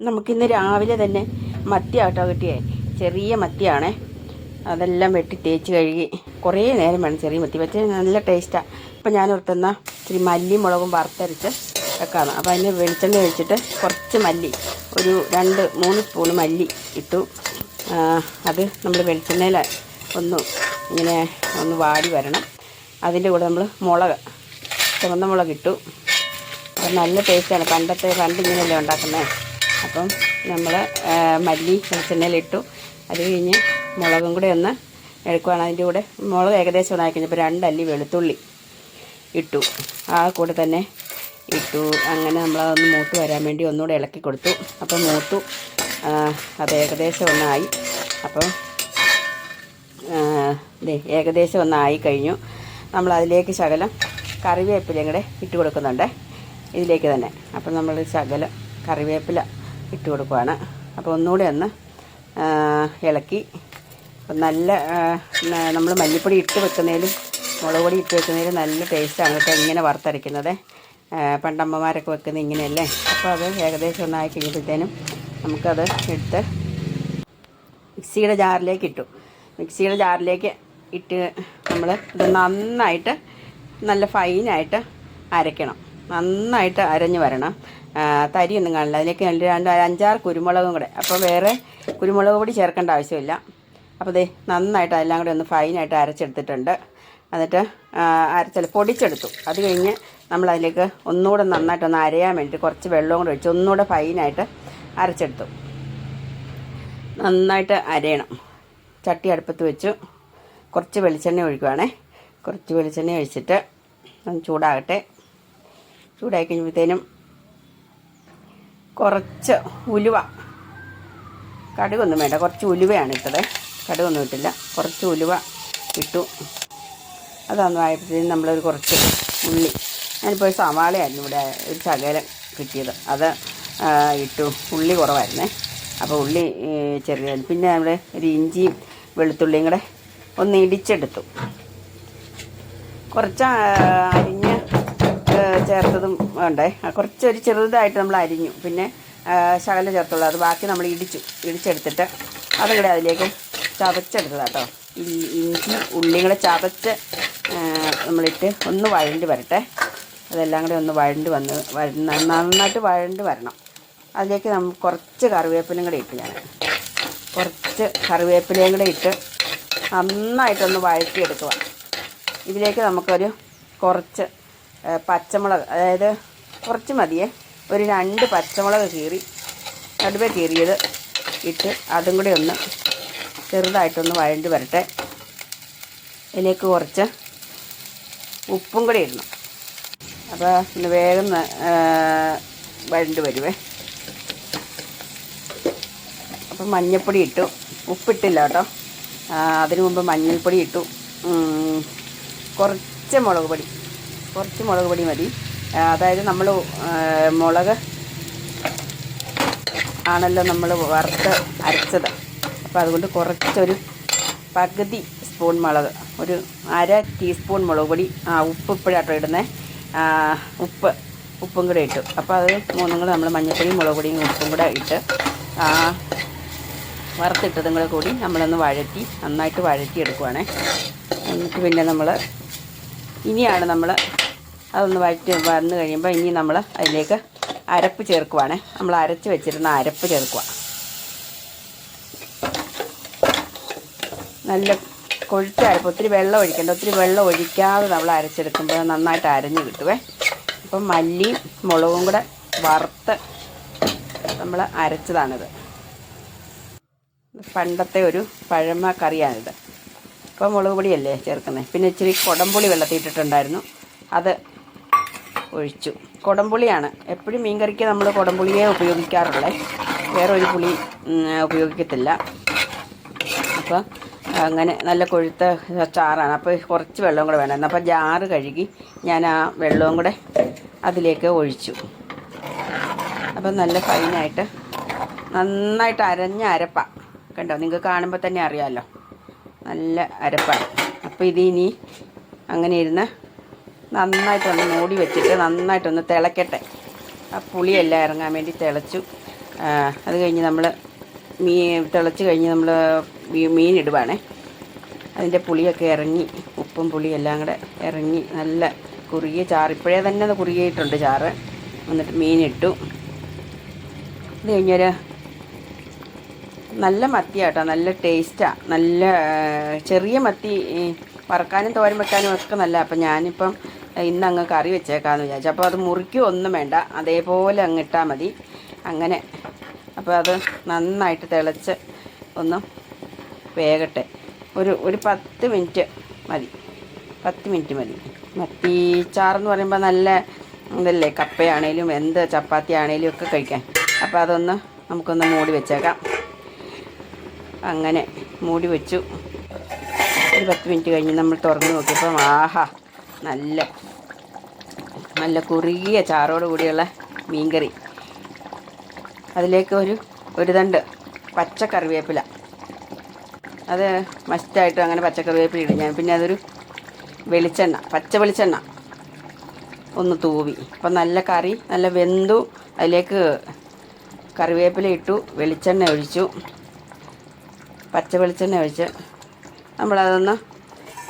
നമുക്കിന്ന് രാവിലെ തന്നെ മത്തി ആട്ടോ കിട്ടിയേ. ചെറിയ മത്തിയാണേ. അതെല്ലാം വെട്ടി തേച്ച് കഴുകി. കുറേ നേരം വേണം ചെറിയ മത്തി വെച്ച് നല്ല ടേസ്റ്റാണ് അപ്പം ഞാൻ ഓർത്തുന്ന ഇച്ചിരി മല്ലി മുളകും വറുത്തരച്ച് വെക്കാണ് അപ്പോൾ അതിന് വെളിച്ചെണ്ണ ഒഴിച്ചിട്ട് കുറച്ച് മല്ലി ഒരു രണ്ട് മൂന്ന് സ്പൂണ് മല്ലി ഇട്ടു. അത് നമ്മൾ വെളിച്ചെണ്ണയിൽ ഒന്ന് ഇങ്ങനെ ഒന്ന് വാടി വരണം. അതിന്റെ കൂടെ നമ്മൾ മുളക് ചുവന്ന മുളക് ഇട്ടു അത് നല്ല ടേസ്റ്റാണ് പണ്ടത്തെ പണ്ട് ഇങ്ങനെയല്ലേ ഉണ്ടാക്കുന്നത് അപ്പം നമ്മൾ മല്ലി വെളിച്ചെണ്ണയിലിട്ടു. അത് കഴിഞ്ഞ് മുളകും കൂടെ ഒന്ന് എടുക്കുവാണ്. അതിന്റെ കൂടെ മുളക് ഏകദേശം ഒന്നായി കഴിഞ്ഞപ്പോൾ രണ്ടല്ലി വെളുത്തുള്ളി ഇട്ടു. ആ കൂടെ തന്നെ ഇട്ടു. അങ്ങനെ നമ്മളതൊന്ന് മൂത്ത് വരാൻ വേണ്ടി ഒന്നുകൂടെ ഇളക്കി കൊടുത്തു. അപ്പം മൂത്തു അത് ഏകദേശം ഒന്നായി. അപ്പം ഏകദേശം ഒന്നായി കഴിഞ്ഞു. നമ്മൾ അതിലേക്ക് ശകലം കറിവേപ്പിലയും കൂടെ ഇട്ട് കൊടുക്കുന്നുണ്ട്. ഇതിലേക്ക് തന്നെ. അപ്പം നമ്മൾ ശകലം കറിവേപ്പില ഇട്ട് കൊടുക്കുവാണ്. അപ്പോൾ ഒന്നുകൂടി ഒന്ന് ഇളക്കി. നല്ല നമ്മൾ മല്ലിപ്പൊടി ഇട്ട് വെക്കുന്നതിലും മുളക് പൊടി ഇട്ട് വെക്കുന്നതിലും നല്ല ടേസ്റ്റാണ് കേട്ടോ ഇങ്ങനെ വറുത്തരയ്ക്കുന്നത്. പണ്ടമ്മമാരൊക്കെ വെക്കുന്നത് ഇങ്ങനെയല്ലേ? അപ്പോൾ അത് ഏകദേശം ഒന്നായി കഴിയുമ്പോഴത്തേനും നമുക്കത് എടുത്ത് മിക്സിയുടെ ജാറിലേക്ക് ഇട്ടു. മിക്സിയുടെ ജാറിലേക്ക് ഇട്ട് നമ്മൾ ഇത് നന്നായിട്ട് നല്ല ഫൈനായിട്ട് അരയ്ക്കണം. നന്നായിട്ട് അരഞ്ഞ് വരണം. തരിയൊന്നും കാണില്ല. അതിലേക്ക് രണ്ട് രണ്ട് അഞ്ചാറ് കുരുമുളകും കൂടെ. അപ്പോൾ വേറെ കുരുമുളക് പൊടി ചേർക്കേണ്ട ആവശ്യമില്ല. അപ്പോൾ ദേ നന്നായിട്ട് അതെല്ലാം കൂടെ ഒന്ന് ഫൈനായിട്ട് അരച്ചെടുത്തിട്ടുണ്ട്. എന്നിട്ട് അരച്ചല്ല പൊടിച്ചെടുത്തു. അത് കഴിഞ്ഞ് നമ്മൾ അതിലേക്ക് ഒന്നുകൂടെ നന്നായിട്ടൊന്ന് അരയാൻ വേണ്ടിയിട്ട് കുറച്ച് വെള്ളവും കൂടെ ഒഴിച്ച് ഒന്നുകൂടെ ഫൈനായിട്ട് അരച്ചെടുത്തു. നന്നായിട്ട് അരയണം. ചട്ടി അടുപ്പത്ത് വെച്ചു കുറച്ച് വെളിച്ചെണ്ണ ഒഴിക്കുവാണേ. കുറച്ച് വെളിച്ചെണ്ണ ഒഴിച്ചിട്ട് ചൂടാകട്ടെ. ചൂടായി കഴിയുമ്പോഴത്തേനും കുറച്ച് ഉലുവ. കടുകൊന്നും വേണ്ട കുറച്ച് ഉലുവയാണ് ഇട്ടത്. കടുകൊന്നും ഇട്ടില്ല. കുറച്ച് ഉലുവ ഇട്ടു. അതൊന്നും ആയപ്പോഴത്തേനും നമ്മളൊരു കുറച്ച് ഉള്ളി. ഞാനിപ്പോൾ ഒരു സവാളയായിരുന്നു ഇവിടെ ഒരു ശകലം കിട്ടിയത്. അത് ഇട്ടു. ഉള്ളി കുറവായിരുന്നേ. അപ്പോൾ ഉള്ളി ചെറിയ പിന്നെ നമ്മൾ ഒരു ഇഞ്ചിയും വെളുത്തുള്ളിയും കൂടെ ഒന്ന് ഇടിച്ചെടുത്തു. കുറച്ച് ഏ, ചേർത്തതും ഉണ്ടേ ആ, കുറച്ചൊരു ചെറുതായിട്ട് നമ്മൾ അരിഞ്ഞു. പിന്നെ ശകലം ചേർത്തുള്ളൂ. അത് ബാക്കി നമ്മൾ ഇടിച്ചു ഇടിച്ചെടുത്തിട്ട് അതുകൂടെ അതിലേക്ക് ചതച്ചെടുത്തതാണ് കേട്ടോ ഈ ഇഞ്ചി ഉള്ളിയും കൂടെ ചതച്ച് നമ്മളിട്ട് ഒന്ന് വഴണ്ട് വരട്ടെ. അതെല്ലാം കൂടെ ഒന്ന് വഴണ്ട് വന്ന് നന്നായിട്ട് വഴണ്ട് വരണം. അതിലേക്ക് നമ്മൾ കുറച്ച് കറിവേപ്പിലും കൂടെ ഇട്ട് ഞാൻ കുറച്ച് കറിവേപ്പിലയും കൂടെ ഇട്ട് നന്നായിട്ടൊന്ന് വഴറ്റിയെടുക്കുക. ഇതിലേക്ക് നമുക്കൊരു കുറച്ച് പച്ചമുളക് അതായത് കുറച്ച് മതിയേ. ഒരു രണ്ട് പച്ചമുളക് കീറി നടുവേ കീറിയത് ഇട്ട് അതും കൂടി ഒന്ന് ചെറുതായിട്ടൊന്ന് വഴണ്ടി വരട്ടെ. ഇതിലേക്ക് കുറച്ച് ഉപ്പും കൂടി ഇടണം. അപ്പോൾ ഇന്ന് വേഗം വഴണ്ടി വരുവേ. അപ്പം മഞ്ഞൾപ്പൊടി ഇട്ടു. ഉപ്പിട്ടില്ല കേട്ടോ. അതിനു മുമ്പ് മഞ്ഞൾപ്പൊടി ഇട്ടു. കുറച്ച് മുളക് പൊടി. കുറച്ച് മുളക് പൊടി മതി. അതായത് നമ്മൾ മുളക് ആണല്ലോ നമ്മൾ വറുത്ത് അരച്ചത്. അപ്പോൾ അതുകൊണ്ട് കുറച്ചൊരു പകുതി സ്പൂൺ മുളക് ഒരു അര ടീസ്പൂൺ മുളക് പൊടി. ആ ഉപ്പ് ഇപ്പോഴാട്ടോ ഇടുന്നത് ഉപ്പ് ഉപ്പും കൂടെ ഇട്ടു. അപ്പോൾ അത് മൂന്നും കൂടെ നമ്മൾ മഞ്ഞൾപ്പൊടിയും മുളക് പൊടിയും ഉപ്പും കൂടെ ഇട്ട് ആ, വറുത്തിട്ടതും കൂടെ കൂടി നമ്മളൊന്ന് വഴറ്റി നന്നായിട്ട് വഴറ്റി എടുക്കുവാണേ എന്നിട്ട് പിന്നെ നമ്മൾ ഇനിയാണ് നമ്മൾ അതൊന്ന് വഴറ്റി വന്ന് കഴിയുമ്പോൾ ഇനി നമ്മൾ അതിലേക്ക് അരപ്പ് ചേർക്കുവാണേ. നമ്മൾ അരച്ച് വെച്ചിരുന്ന അരപ്പ് ചേർക്കുക നല്ല കൊഴുത്ത അരപ്പ്. ഒത്തിരി വെള്ളം ഒഴിക്കേണ്ട. ഒത്തിരി വെള്ളം ഒഴിക്കാതെ നമ്മൾ അരച്ചെടുക്കുമ്പോൾ നന്നായിട്ട് അരഞ്ഞ് കിട്ടുവേ. അപ്പം മല്ലിയും മുളകും കൂടെ വറുത്ത് നമ്മൾ അരച്ചതാണിത്. പണ്ടത്തെ ഒരു പഴമ കറിയാണിത്. ഇപ്പോൾ മുളക് പൊടിയല്ലേ ചേർക്കുന്നത് പിന്നെ ഇച്ചിരി കുടംപുളി വെള്ളത്തിയിട്ടിട്ടുണ്ടായിരുന്നു അത് ഒഴിച്ചു. കുടംപുളിയാണ്. എപ്പോഴും മീൻകറിക്ക് നമ്മൾ കുടംപുളിയെ ഉപയോഗിക്കാറുള്ളേ. വേറെ ഒരു പുളി ഉപയോഗിക്കത്തില്ല. അപ്പോൾ അങ്ങനെ നല്ല കൊഴുത്ത ചാറാണ്. അപ്പോൾ കുറച്ച് വെള്ളം കൂടെ വേണം അപ്പോൾ ജാറ് കഴുകി ഞാൻ ആ വെള്ളവും കൂടെ അതിലേക്ക് ഒഴിച്ചു. അപ്പം നല്ല ഫൈനായിട്ട് നന്നായിട്ട് അരഞ്ഞ അരപ്പ. കണ്ടോ? നിങ്ങൾക്ക് കാണുമ്പോൾ തന്നെ അറിയാമല്ലോ നല്ല അരപ്പാണ്. അപ്പോൾ ഇതിനി അങ്ങനെ ഇരുന്ന് നന്നായിട്ടൊന്ന് മൂടി വെച്ചിട്ട് നന്നായിട്ടൊന്ന് തിളക്കട്ടെ. ആ പുളിയെല്ലാം ഇറങ്ങാൻ വേണ്ടി തിളച്ചു. അത് കഴിഞ്ഞ് നമ്മൾ മീൻ തിളച്ച് കഴിഞ്ഞ് നമ്മൾ മീൻ ഇടുവാണേ. അതിന്റെ പുളിയൊക്കെ ഇറങ്ങി ഉപ്പും പുളിയും എല്ലാം കൂടെ ഇറങ്ങി നല്ല കുറുകിയ ചാറ് ഇപ്പോഴേ തന്നെ അത് കുറുകിയിട്ടുണ്ട് ചാറ്. എന്നിട്ട് മീനിട്ടു ഇത് കഴിഞ്ഞൊരു നല്ല മത്തിയാട്ടോ നല്ല ടേസ്റ്റാണ് നല്ല ചെറിയ മത്തി വറക്കാനും തോരൻ വെക്കാനും ഒക്കെ നല്ല. അപ്പം ഞാനിപ്പം ഇന്ന് അങ്ങ് കറി വെച്ചേക്കാമെന്ന് വിചാരിച്ചു. അപ്പോൾ അത് മുറുക്കി ഒന്നും വേണ്ട. അതേപോലെ അങ്ങ് ഇട്ടാൽ മതി. അങ്ങനെ. അപ്പോൾ അത് നന്നായിട്ട് തിളച്ച് ഒന്ന് വേകട്ടെ. ഒരു ഒരു പത്ത് മിനിറ്റ് മതി. പത്ത് മിനിറ്റ് മതി. മത്തിച്ചാറെന്ന് പറയുമ്പോൾ നല്ല ഇതല്ലേ? കപ്പയാണേലും എന്ത് ചപ്പാത്തി ആണേലും ഒക്കെ കഴിക്കാൻ. അപ്പോൾ അതൊന്ന് നമുക്കൊന്ന് മൂടി വെച്ചേക്കാം. അങ്ങനെ മൂടി വെച്ചു. ഒരു പത്ത് മിനിറ്റ് കഴിഞ്ഞ് നമ്മൾ തുറന്ന് നോക്കിയപ്പം ആഹാ നല്ല നല്ല കുറുകിയ ചാറോട് കൂടിയുള്ള മീൻകറി. അതിലേക്ക് ഒരു ഒരു തണ്ട് പച്ച കറിവേപ്പില. അത് മസ്റ്റായിട്ടും അങ്ങനെ പച്ചക്കറിവേപ്പില ഇടും ഞാൻ. പിന്നെ അതൊരു വെളിച്ചെണ്ണ പച്ച വെളിച്ചെണ്ണ ഒന്ന് തൂവി. അപ്പം നല്ല കറി നല്ല വെന്തു അതിലേക്ക് കറിവേപ്പില ഇട്ടു വെളിച്ചെണ്ണ ഒഴിച്ചു. പച്ച വെളിച്ചെണ്ണ ഒഴിച്ച് നമ്മളതൊന്ന്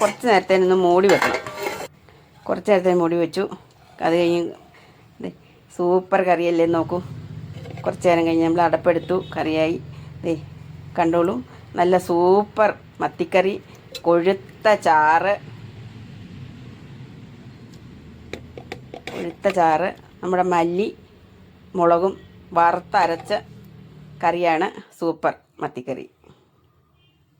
കുറച്ച് നേരത്തേനൊന്ന് മൂടി വെക്കണം. കുറച്ച് നേരത്തെ മൂടി വെച്ചു. അത് കഴിഞ്ഞ് സൂപ്പർ കറിയല്ലേ നോക്കൂ. കുറച്ച് നേരം കഴിഞ്ഞ് നമ്മൾ അടപ്പെടുത്തു. കറിയായി. ദേ കണ്ടോളൂ. നല്ല സൂപ്പർ മത്തിക്കറി. കൊഴുത്ത ചാറ്. കൊഴുത്ത ചാറ്. നമ്മുടെ മല്ലി മുളകും വറുത്തരച്ച കറിയാണ് സൂപ്പർ മത്തിക്കറി.